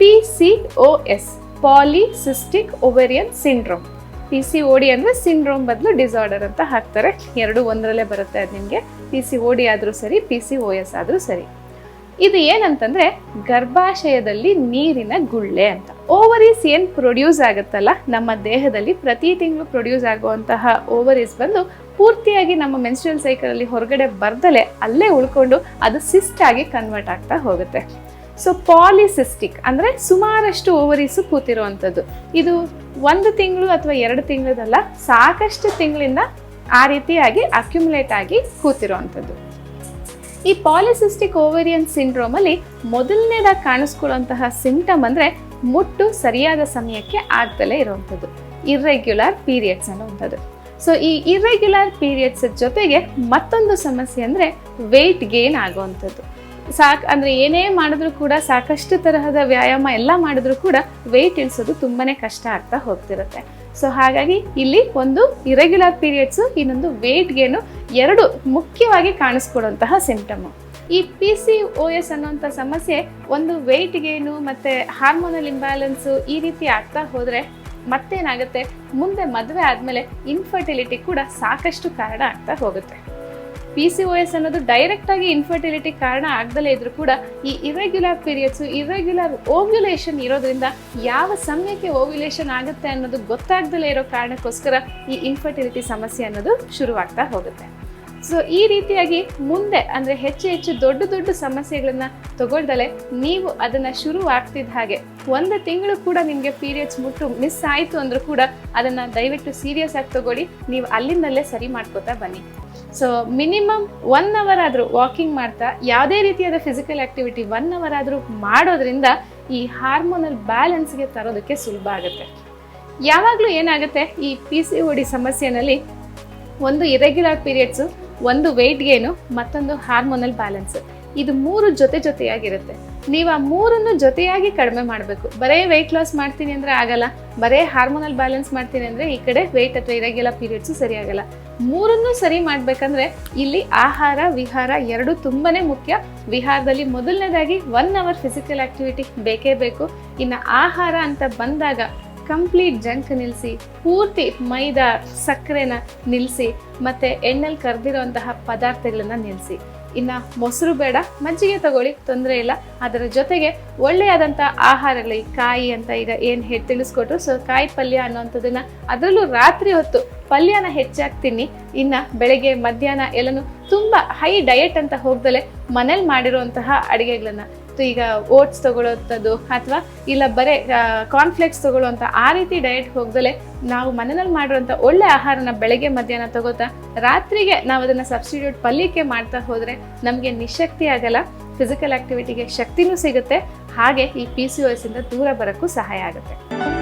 P C O S polycystic ovarian syndrome P C O D ಅಂದರೆ syndrome ಬದಲು disorder ಅಂತ ಹಾಕ್ತಾರೆ. ಎರಡು ಒಂದರಲ್ಲೇ ಬರುತ್ತೆ ಅದು ನಿಮಗೆ. ಪಿ ಸಿ ಓ ಡಿ ಆದರೂ ಸರಿ ಪಿ ಸಿ ಒ ಎಸ್ ಆದರೂ ಸರಿ. ಇದು ಏನಂತಂದರೆ ಗರ್ಭಾಶಯದಲ್ಲಿ ನೀರಿನ ಗುಳ್ಳೆ ಅಂತ. ಓವರೀಸ್ ಏನು ಪ್ರೊಡ್ಯೂಸ್ ಆಗುತ್ತಲ್ಲ, ನಮ್ಮ ದೇಹದಲ್ಲಿ ಪ್ರತಿ ತಿಂಗಳು ಪ್ರೊಡ್ಯೂಸ್ ಆಗುವಂತಹ ಓವರೀಸ್ ಬಂದು ಪೂರ್ತಿಯಾಗಿ ನಮ್ಮ ಮೆನ್ಸ್ಟ್ರಲ್ ಸೈಕಲಲ್ಲಿ ಹೊರಗಡೆ ಬರ್ದಲೇ ಅಲ್ಲೇ ಉಳ್ಕೊಂಡು ಅದು ಸಿಸ್ಟ್ ಆಗಿ ಕನ್ವರ್ಟ್ ಆಗ್ತಾ ಹೋಗುತ್ತೆ. ಸೊ ಪಾಲಿಸಿಸ್ಟಿಕ್ ಅಂದರೆ ಸುಮಾರಷ್ಟು ಓವರೀಸು ಕೂತಿರುವಂಥದ್ದು. ಇದು ಒಂದು ತಿಂಗಳು ಅಥವಾ ಎರಡು ತಿಂಗಳದಲ್ಲ, ಸಾಕಷ್ಟು ತಿಂಗಳಿಂದ ಆ ರೀತಿಯಾಗಿ ಅಕ್ಯುಮುಲೇಟ್ ಆಗಿ ಕೂತಿರುವಂಥದ್ದು. ಈ ಪಾಲಿಸಿಸ್ಟಿಕ್ ಓವರಿಯನ್ ಸಿಂಡ್ರೋಮ್ ಅಲ್ಲಿ ಮೊದಲನೇದಾಗಿ ಕಾಣಿಸ್ಕೊಳ್ಳುವಂತಹ ಸಿಂಟಮ್ ಅಂದ್ರೆ ಮುಟ್ಟು ಸರಿಯಾದ ಸಮಯಕ್ಕೆ ಆಗ್ದಲೇ ಇರುವಂಥದ್ದು. ಇರ್ರೆಗ್ಯುಲರ್ ಪೀರಿಯಡ್ಸ್ ಅನ್ನುವಂಥದ್ದು. ಸೊ ಈ ಇರ್ರೆಗ್ಯುಲರ್ ಪೀರಿಯಡ್ಸ್ ಜೊತೆಗೆ ಮತ್ತೊಂದು ಸಮಸ್ಯೆ ಅಂದ್ರೆ ವೆಯ್ಟ್ ಗೇನ್ ಆಗುವಂಥದ್ದು. ಸಾಕ್ ಅಂದ್ರೆ ಏನೇ ಮಾಡಿದ್ರು ಕೂಡ ಸಾಕಷ್ಟು ತರಹದ ವ್ಯಾಯಾಮ ಎಲ್ಲ ಮಾಡಿದ್ರು ಕೂಡ ವೆಯ್ಟ್ ಇಳಿಸೋದು ತುಂಬಾನೇ ಕಷ್ಟ ಆಗ್ತಾ ಹೋಗ್ತಿರುತ್ತೆ. ಸೊ ಹಾಗಾಗಿ ಇಲ್ಲಿ ಒಂದು ಇರೆಗ್ಯುಲರ್ ಪೀರಿಯಡ್ಸು ಇನ್ನೊಂದು ವೆಯ್ಟ್ ಗೇನು ಎರಡು ಮುಖ್ಯವಾಗಿ ಕಾಣಿಸ್ಕೊಡುವಂತಹ ಸಿಂಪ್ಟಮು ಈ ಪಿ ಸಿ ಒ ಎಸ್ ಅನ್ನುವಂಥ ಸಮಸ್ಯೆ ಒಂದು ವೆಯ್ಟ್ ಗೇನು ಮತ್ತು ಹಾರ್ಮೋನಲ್ ಇಂಬ್ಯಾಲೆನ್ಸು ಈ ರೀತಿ ಆಗ್ತಾ ಹೋದರೆ ಮತ್ತೇನಾಗುತ್ತೆ? ಮುಂದೆ ಮದುವೆ ಆದಮೇಲೆ ಇನ್ಫರ್ಟಿಲಿಟಿ ಕೂಡ ಸಾಕಷ್ಟು ಕಾರಣ ಆಗ್ತಾ ಹೋಗುತ್ತೆ. ಪಿ ಸಿ ಒ ಎಸ್ ಅನ್ನೋದು ಡೈರೆಕ್ಟ್ ಆಗಿ ಇನ್ಫರ್ಟಿಲಿಟಿ ಕಾರಣ ಆಗದಲ್ಲೇ ಇದ್ರೂ ಕೂಡ ಈ ಇರೆಗ್ಯುಲರ್ ಪೀರಿಯಡ್ಸ್ ಇರೆಗ್ಯುಲರ್ ಓವ್ಯುಲೇಷನ್ ಇರೋದ್ರಿಂದ ಯಾವ ಸಮಯಕ್ಕೆ ಓವ್ಯುಲೇಷನ್ ಆಗುತ್ತೆ ಅನ್ನೋದು ಗೊತ್ತಾಗ್ದಲೇ ಇರೋ ಕಾರಣಕ್ಕೋಸ್ಕರ ಈ ಇನ್ಫರ್ಟಿಲಿಟಿ ಸಮಸ್ಯೆ ಅನ್ನೋದು ಶುರುವಾಗ್ತಾ ಹೋಗುತ್ತೆ. ಸೊ ಈ ರೀತಿಯಾಗಿ ಮುಂದೆ, ಅಂದರೆ ಹೆಚ್ಚು ಹೆಚ್ಚು ದೊಡ್ಡ ದೊಡ್ಡ ಸಮಸ್ಯೆಗಳನ್ನ ತಗೊಳ್ದಲೆ ನೀವು ಅದನ್ನು ಶುರು ಆಗ್ತಿದ್ದ ಹಾಗೆ ಒಂದು ತಿಂಗಳು ಕೂಡ ನಿಮಗೆ ಪೀರಿಯಡ್ಸ್ ಮುಟ್ಟು ಮಿಸ್ ಆಯಿತು ಅಂದರೂ ಕೂಡ ಅದನ್ನು ದಯವಿಟ್ಟು ಸೀರಿಯಸ್ ಆಗಿ ತಗೊಳ್ಳಿ. ನೀವು ಅಲ್ಲಿಂದಲೇ ಸರಿ ಮಾಡ್ಕೋತಾ ಬನ್ನಿ. ಸೊ ಮಿನಿಮಮ್ ಒನ್ ಅವರ್ ಆದರೂ ವಾಕಿಂಗ್ ಮಾಡ್ತಾ, ಯಾವುದೇ ರೀತಿಯಾದ ಫಿಸಿಕಲ್ ಆಕ್ಟಿವಿಟಿ ಒನ್ ಅವರ್ ಆದರೂ ಮಾಡೋದ್ರಿಂದ ಈ ಹಾರ್ಮೋನಲ್ ಬ್ಯಾಲೆನ್ಸ್ಗೆ ತರೋದಕ್ಕೆ ಸುಲಭ ಆಗುತ್ತೆ. ಯಾವಾಗಲೂ ಏನಾಗುತ್ತೆ, ಈ ಪಿ ಸಿ ಒ ಡಿ ಸಮಸ್ಯೆನಲ್ಲಿ ಒಂದು ಇರೆಗ್ಯುಲರ್ ಪೀರಿಯಡ್ಸು ಒಂದು ವೆಯ್ಟ್ ಗೇನು ಮತ್ತೊಂದು ಹಾರ್ಮೋನಲ್ ಬ್ಯಾಲೆನ್ಸ್ ಇದು ಮೂರು ಜೊತೆ ಜೊತೆಯಾಗಿರುತ್ತೆ. ನೀವು ಆ ಮೂರನ್ನು ಜೊತೆಯಾಗಿ ಕಡಿಮೆ ಮಾಡಬೇಕು. ಬರೇ ವೆಯ್ಟ್ ಲಾಸ್ ಮಾಡ್ತೀನಿ ಅಂದರೆ ಆಗಲ್ಲ. ಬರೇ ಹಾರ್ಮೋನಲ್ ಬ್ಯಾಲೆನ್ಸ್ ಮಾಡ್ತೀನಿ ಅಂದರೆ ಈ ಕಡೆ ವೆಯ್ಟ್ ಅಥವಾ ಇರೆಗ್ಯುಲರ್ ಪೀರಿಯಡ್ಸು ಸರಿಯಾಗಲ್ಲ ಮೂರನ್ನು ಸರಿ ಮಾಡಬೇಕಂದ್ರೆ ಇಲ್ಲಿ ಆಹಾರ, ವಿಹಾರ ಎರಡು ತುಂಬಾ ಮುಖ್ಯ. ವಿಹಾರದಲ್ಲಿ ಮೊದಲನೇದಾಗಿ ಒನ್ ಅವರ್ ಫಿಸಿಕಲ್ ಆಕ್ಟಿವಿಟಿ ಬೇಕೇ ಬೇಕು. ಇನ್ನು ಆಹಾರ ಅಂತ ಬಂದಾಗ ಕಂಪ್ಲೀಟ್ ಜಂಕ್ ನಿಲ್ಲಿಸಿ ಪೂರ್ತಿ ಮೈದಾ ಸಕ್ಕರೆನ ನಿಲ್ಲಿಸಿ ಮತ್ತು ಎಣ್ಣೆಲಿ ಕರೆದಿರೋಂತಹ ಪದಾರ್ಥಗಳನ್ನು ನಿಲ್ಲಿಸಿ ಇನ್ನು ಮೊಸರು ಬೇಡ, ಮಜ್ಜಿಗೆ ತಗೊಳ್ಳಿ, ತೊಂದರೆ ಇಲ್ಲ. ಅದರ ಜೊತೆಗೆ ಒಳ್ಳೆಯದಂಥ ಆಹಾರಗಳು ಈ ಕಾಯಿ ಅಂತ ಈಗ ಏನು ಹೇಳಿ ತಿಳಿಸ್ಕೊಟ್ರು. ಸೊ ಕಾಯಿ ಪಲ್ಯ ಅನ್ನೋಂಥದ್ದನ್ನ ಅದರಲ್ಲೂ ರಾತ್ರಿ ಹೊತ್ತು ಪಲ್ಯನ ಹೆಚ್ಚಾಗಿ ತಿನ್ನಿ. ಇನ್ನು ಬೆಳಗ್ಗೆ, ಮಧ್ಯಾಹ್ನ ಎಲ್ಲನೂ ತುಂಬ ಹೈ ಡಯೆಟ್ ಅಂತ ಹೋಗ್ದಲೆ ಮನೇಲಿ ಮಾಡಿರುವಂತಹ ಅಡುಗೆಗಳನ್ನ ಈಗ ಓಟ್ಸ್ ತಗೊಳ್ಳೋಂಥದ್ದು ಅಥವಾ ಇಲ್ಲ ಬರೀ ಕಾರ್ನ್ಫ್ಲೆಕ್ಸ್ ತಗೊಳ್ಳುವಂಥ ಆ ರೀತಿ ಡಯಟ್ ಹೋಗ್ದಲೆ ನಾವು ಮನೆಯಲ್ಲಿ ಮಾಡಿರುವಂಥ ಒಳ್ಳೆ ಆಹಾರನ ಬೆಳಗ್ಗೆ ಮಧ್ಯಾಹ್ನ ತಗೋತಾ ರಾತ್ರಿಗೆ ನಾವು ಅದನ್ನು ಸಬ್ಸ್ಟಿಟ್ಯೂಟ್ ಪಲ್ಯಕ್ಕೆ ಮಾಡ್ತಾ ಹೋದರೆ ನಮಗೆ ನಿಶಕ್ತಿ ಆಗಲ್ಲ ಫಿಸಿಕಲ್ ಆಕ್ಟಿವಿಟಿಗೆ ಶಕ್ತಿನೂ ಸಿಗುತ್ತೆ, ಹಾಗೆ ಈ ಪಿ ಸಿ ಇಂದ ದೂರ ಬರೋಕ್ಕೂ ಸಹಾಯ ಆಗುತ್ತೆ.